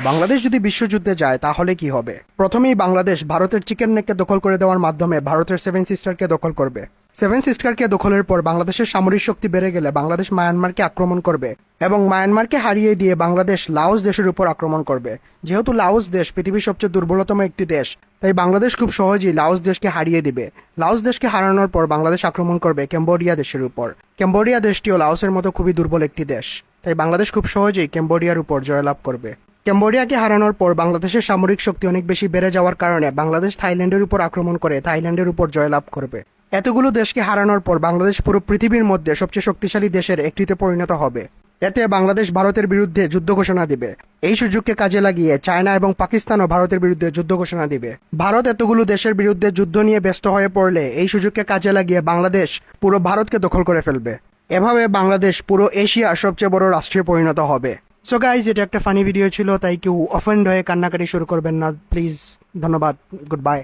বাংলাদেশ যদি বিশ্বযুদ্ধে যায়, তাহলে কি হবে? প্রথমেই বাংলাদেশ ভারতের চিকেন নেককে দখল করে দেওয়ার মাধ্যমে ভারতের সেভেন সিস্টারকে দখল করবে। সেভেন সিস্টারকে দখলের পর বাংলাদেশের সামরিক শক্তি বেড়ে গেলে বাংলাদেশ মায়ানমারকে আক্রমণ করবে এবং মায়ানমারকে হারিয়ে দিয়ে বাংলাদেশ লাওস দেশের উপর আক্রমণ করবে। যেহেতু লাওস দেশ পৃথিবীর সবচেয়ে দুর্বলতম একটি দেশ, তাই বাংলাদেশ খুব সহজেই লাওস দেশকে হারিয়ে দিবে। লাওস দেশকে হারানোর পর বাংলাদেশ আক্রমণ করবে ক্যাম্বোডিয়া দেশের উপর। ক্যাম্বোডিয়া দেশটিও লাওসের মতো খুবই দুর্বল একটি দেশ, তাই বাংলাদেশ খুব সহজেই ক্যাম্বোডিয়ার উপর জয়লাভ করবে। ক্যাম্বোডিয়াকে হারানোর পর বাংলাদেশের সামরিক শক্তি অনেক বেশি বেড়ে যাওয়ার কারণে বাংলাদেশ থাইল্যান্ডের উপর আক্রমণ করে থাইল্যান্ডের উপর জয়লাভ করবে। এতগুলো দেশকে হারানোর পর বাংলাদেশ পুরো পৃথিবীর মধ্যে সবচেয়ে শক্তিশালী দেশের একটিতে পরিণত হবে। এতে বাংলাদেশ ভারতের বিরুদ্ধে যুদ্ধ ঘোষণা দিবে। এই সুযোগকে কাজে লাগিয়ে চায়না এবং পাকিস্তানও ভারতের বিরুদ্ধে যুদ্ধ ঘোষণা দিবে। ভারত এতগুলো দেশের বিরুদ্ধে যুদ্ধ নিয়ে ব্যস্ত হয়ে পড়লে এই সুযোগকে কাজে লাগিয়ে বাংলাদেশ পুরো ভারতকে দখল করে ফেলবে। এভাবে বাংলাদেশ পুরো এশিয়ার সবচেয়ে বড় রাষ্ট্রে পরিণত হবে। সো গাইজ এটা একটা ফানি ভিডিও ছিল, তাই কেউ অফেন্ড হয়ে কান্নাকাটি শুরু করবেন না। প্লিজ ধন্যবাদ গুড বাই